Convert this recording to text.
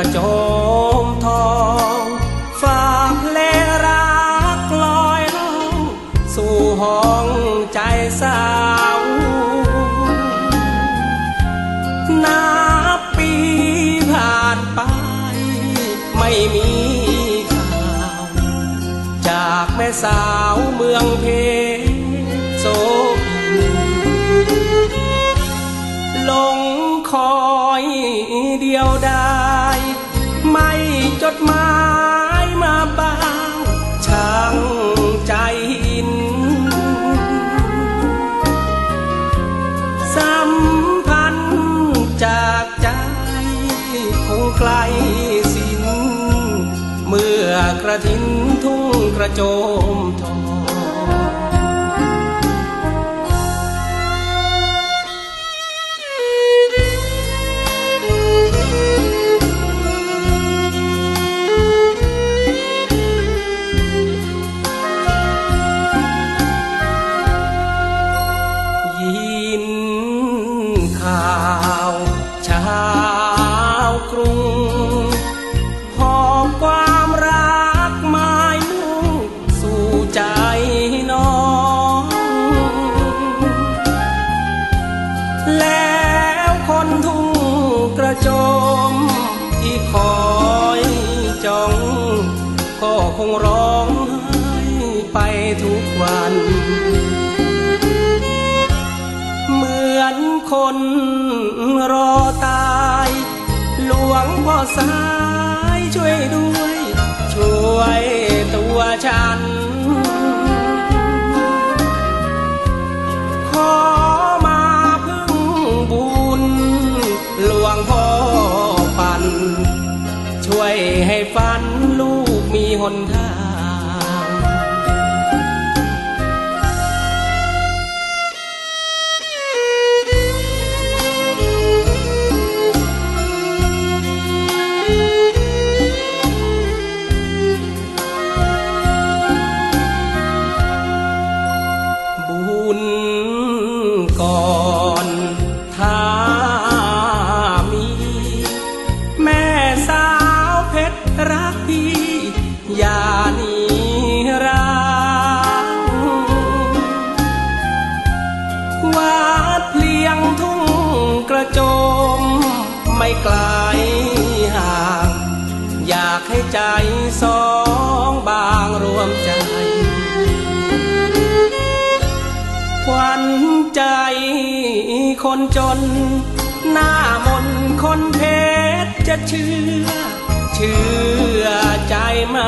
ระโจมทองฝากเพลงรักลอยล่องสู่ห้องใจสาวนับปีผ่านไป ไม่มีข่าว จากแม่สาวเมืองเพชรโซพินลงคอยเดียวดาย ดหมายมาบ้างช่างใจหิน สัมพันธ์จากใจคงไกลสิ้น เมื่อกระทินทุ่งกระโจมทอง ข่าวชาวกรุงหอบความรักหมายมุ่งสู่ใจน้อง แล้วคนทุ่งกระโจมที่คอยจ้องก็คงร้องไห้ไปทุกวัน คนรอตาย หลวงพ่อสายช่วยด้วย ช่วยตัวฉัน ขอมาพึ่งบุญ หลวงพ่อปัน ช่วยให้ฝันลูกมีหนทาง ก่อนถ้ามี แม่สาวเพชรรักพี่อย่าหนีรักวัดเพียงทุ่งกระโจม ไม่ไกลห่าง อยากให้ใจสองบางรวมใจขวัญใจ คนจน หน้ามนคนเพชรจะเชื่อ เชื่อใจไหม